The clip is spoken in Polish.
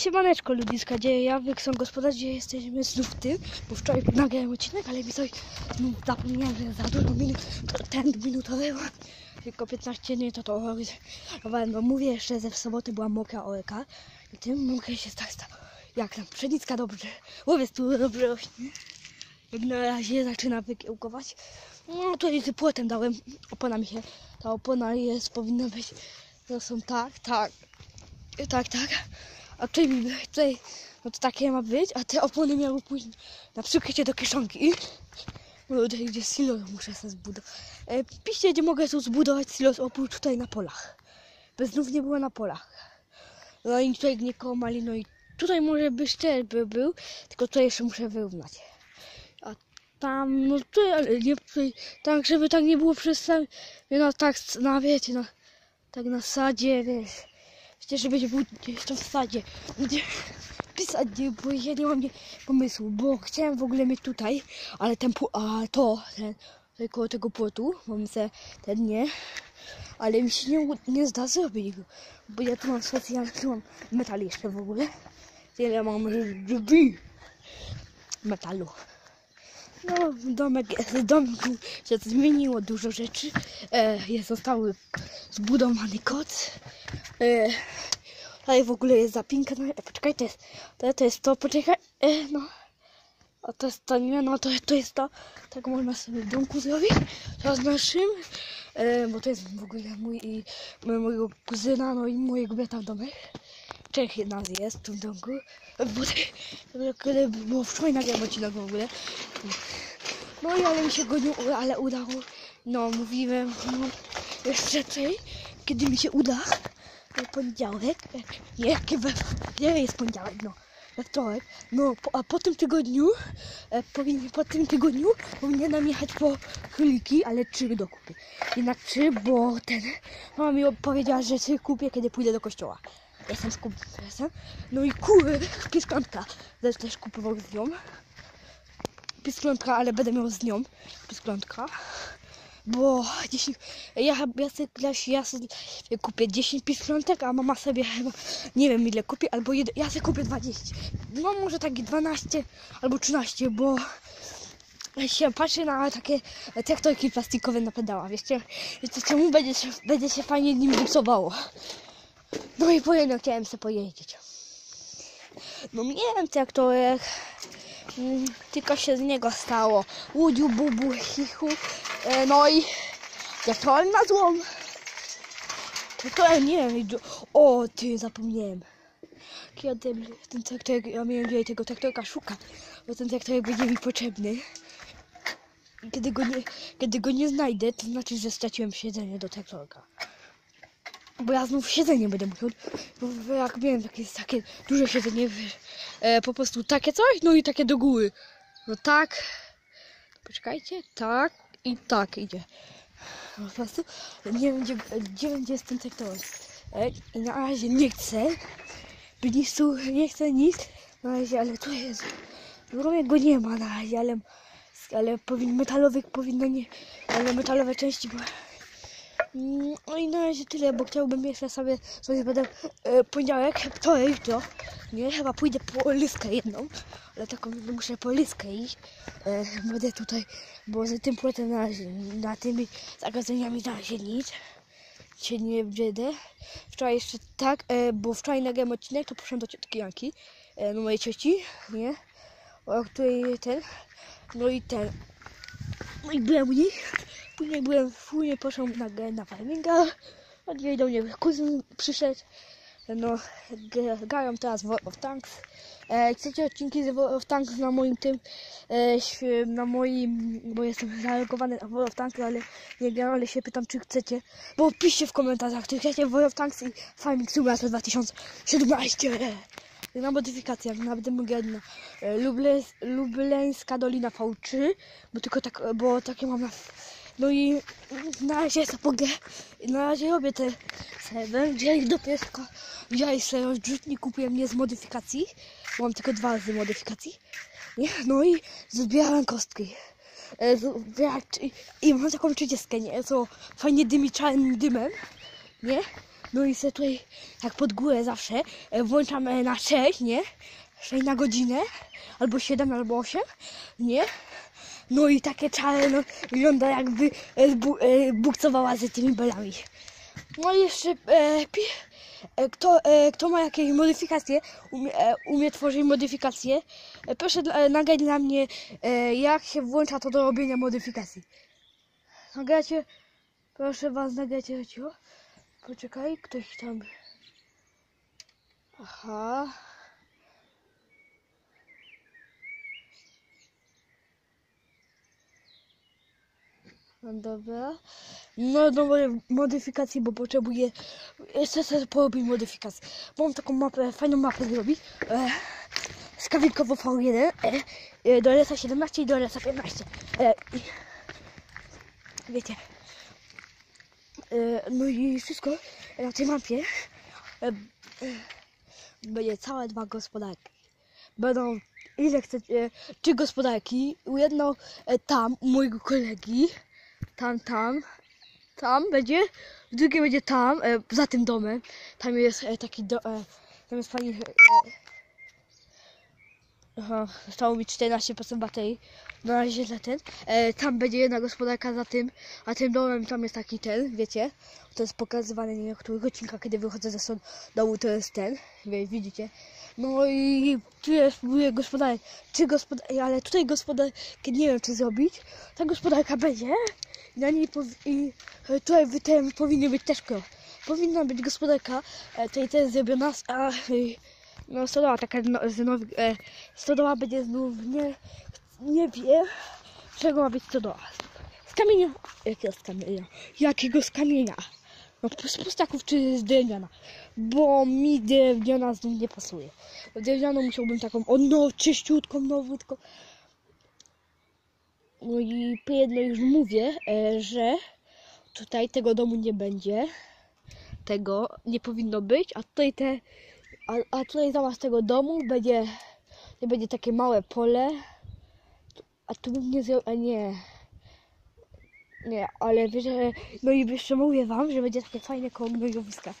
Siemaneczko ludziska, gdzie ja, Wykson Gospodarz, gdzie jesteśmy znów w tym, bo wczoraj nagrałem odcinek, ale mi coś znów zapomniałem, że za dużo minut, ten minutowy, tylko 15 nie to to, no mówię jeszcze, że w sobotę była mokra oreka i tym mogę się tak stać, jak tam pszenicka dobrze, łowiec tu dobrze rośnie, jak na razie zaczyna wykiełkować, no to i płotem dałem, opona mi się, ta opona jest, powinna być, to są tak, tak, tak, tak. A tutaj, tutaj no to takie ma być, a te opony miały pójść na przykładzie do kieszonki. No tutaj gdzie silos muszę sobie zbudować. E, piszcie, gdzie mogę tu zbudować silos oprócz tutaj na polach. Bez znów nie było na polach. No i tutaj nie koło malino i tutaj może by też by był, tylko tutaj jeszcze muszę wyrównać. A tam, no tutaj, ale nie tutaj, tak żeby tak nie było przez sam, no tak, na wiecie, no, tak na sadzie, wiesz. Przecież był gdzieś to w sadzie. Pisać, nie, bo ja nie mam pomysłu, bo chciałem w ogóle mieć tutaj, ale ten, a to, ten, tego płotu, mam se ten nie, ale mi się nie, nie zda zrobić go, bo ja tu mam specjalnie, tu mam metal jeszcze w ogóle, tyle mam drzwi metalu. No, domek, w domku się zmieniło dużo rzeczy. E, zostały zbudowany koc. E, tutaj w ogóle jest zapinka. No, e, poczekaj, to jest to, to jest to, poczekaj. E, no. A to jest to, nie, no to, to jest to. Tak można sobie w domku zrobić. To z naszym. E, bo to jest w ogóle mój i mojego kuzyna, no i mojego brata domek. Trzech nas jest w tym domku. Bo, bo, bo wczoraj nagrałem odcinek w ogóle. No i ale mi się go ale udało. No mówiłem, no, jeszcze tutaj, kiedy mi się uda, poniedziałek, nie, we, nie jest poniedziałek, no, we wtorek, no, po, a po tym tygodniu, e, powinien, po tym tygodniu powinienem jechać po króliki, ale trzy do kupy. Jednak trzy, bo ten, mama mi powiedziała, że trzy kupię, kiedy pójdę do kościoła. Jestem z kup, jestem. No i kury, piskantka, też, też kupował z nią pisklątka, ale będę miał z nią pisklątka. Bo 10, ja, ja, sobie, ja, sobie kupię 10 pisklątek, a mama sobie chyba nie wiem ile kupi, albo jed, ja sobie kupię 20. No może takie 12 albo 13, bo się patrzy na takie traktorki plastikowe na pedałach. Wiecie, wiecie czemu będzie się, będzie się fajnie nim bucowało. No i powiem, chciałem sobie pojeździć. No miałem traktorek, tylko się z niego stało. Łudziu, bubu, chichu. E, no i traktorem na złom. Traktorem nie wiem. O, ty, zapomniałem. Kiedy ten traktorek, ja miałem dzisiaj tego traktorka szukać, bo ten traktorek będzie mi potrzebny. Kiedy go, nie, kiedy go nie znajdę, to znaczy, że straciłem siedzenie do traktorka. Bo ja znów siedzenie będę musiał. Bo jak miałem takie, takie duże siedzenie, e, po prostu takie coś, no i takie do góry. No tak. Poczekajcie, tak i tak idzie. Po prostu nie wiem, gdzie, gdzie będzie z tym sektorem. E, I na razie nie chcę. Blistu nie chcę nic. Na razie, ale tu jest. Romie go nie ma na razie, ale, ale powin, metalowych powinno nie. Ale metalowe części. Mm, No i na razie tyle, bo chciałbym jeszcze sobie coś będę e, poniedziałek, to jutro. Nie, chyba pójdę po lyskę jedną, ale taką muszę po lyskę iść. E, będę tutaj, bo za tym płotem na, razie- na tymi zagrożeniami na razie nic. Się nie będę. Wczoraj jeszcze tak, e, bo wczoraj nagrałem odcinek, to poszedłem do ciotki Janki, e, no mojej cioci, nie? O której ten, no i ten, no i byłem u nich. Później byłem, później poszedłem na, na farminga. Dzisiaj do mnie kuzyn przyszedł. No, grają teraz w World of Tanks. E, chcecie odcinki z World of Tanks na moim tym, e, na moim, bo jestem zalogowany na World of Tanks, ale nie gram, ale się pytam, czy chcecie. Bo piszcie w komentarzach, czy chcecie World of Tanks i Farming Simulator 2017. Na modyfikacjach, nawet mogę na e, Luble, Lubleńska Dolina V3, bo tylko tak, bo takie mam na no i na razie sobie mogę, na razie robię te serwer, gdzie ich tylko wziąłem sobie odrzutnik, kupiłem nie z modyfikacji, mam tylko dwa z modyfikacji, nie? No i zbierałem kostki. E, zbierać- I, I mam taką trzydziestkę, nie? Co fajnie dymi czarnym dymem, nie? No i se tutaj, jak pod górę zawsze, e, włączam e, na 6, nie? 6 na godzinę, albo 7, albo 8, nie? No i takie czare, no, wygląda jakby e, zbu, e, bukcowała z tymi belami. No i jeszcze e, pi, e, kto, e, kto ma jakieś modyfikacje, umie, e, umie tworzyć modyfikacje, e, proszę e, nagrać dla mnie, e, jak się włącza to do robienia modyfikacji. Nagracie, proszę was, nagracie, cicho. Poczekaj, ktoś tam. Aha. Dobra. No do modyfikacji, bo potrzebuję jeszcze sobie porobić modyfikację. Mam taką mapę, fajną mapę zrobić. E, skawinkowo V1 e, e, do LS 17 i do LS 15. E, i, wiecie. E, no i wszystko na tej mapie e, e, będzie całe dwa gospodarki. Będą ile chcecie, trzy gospodarki, jedno e, tam u mojego kolegi, tam, tam, tam będzie, drugie będzie tam, e, za tym domem, tam jest e, taki do, e, tam jest fajny, e, aha, zostało mi 14% baterii, na razie dla ten, e, tam będzie jedna gospodarka za tym, a tym domem tam jest taki ten, wiecie, to jest pokazywane nie wiem, którego odcinka, kiedy wychodzę ze stąd domu, to jest ten, widzicie, no i tu jest mówię gospodarek, czy gospodar, ale tutaj gospodarkę nie wiem, czy zrobić, ta gospodarka będzie, na niej i e, tutaj ten powinien być też krov. Powinna być gospodarka, e, tutaj też zrobiona, a e, no stodoła taka no, z nowy, e, stodoła będzie znów, nie, nie wiem, czego ma być stodoła. Z kamienia, jakiego z kamienia? Jakiego z kamienia? No z pustaków czy z drewniana? Bo mi drewniana znów nie pasuje. Drewnianą musiałbym taką, o no, czyściutką, nowutką. No i po jedno już mówię, e, że tutaj tego domu nie będzie. Tego nie powinno być, a tutaj te, a, a tutaj zamiast tego domu będzie, nie będzie takie małe pole. A tu bym nie a nie. Nie, ale wiecie, no i jeszcze mówię wam, że będzie takie fajne koło gnojowiska.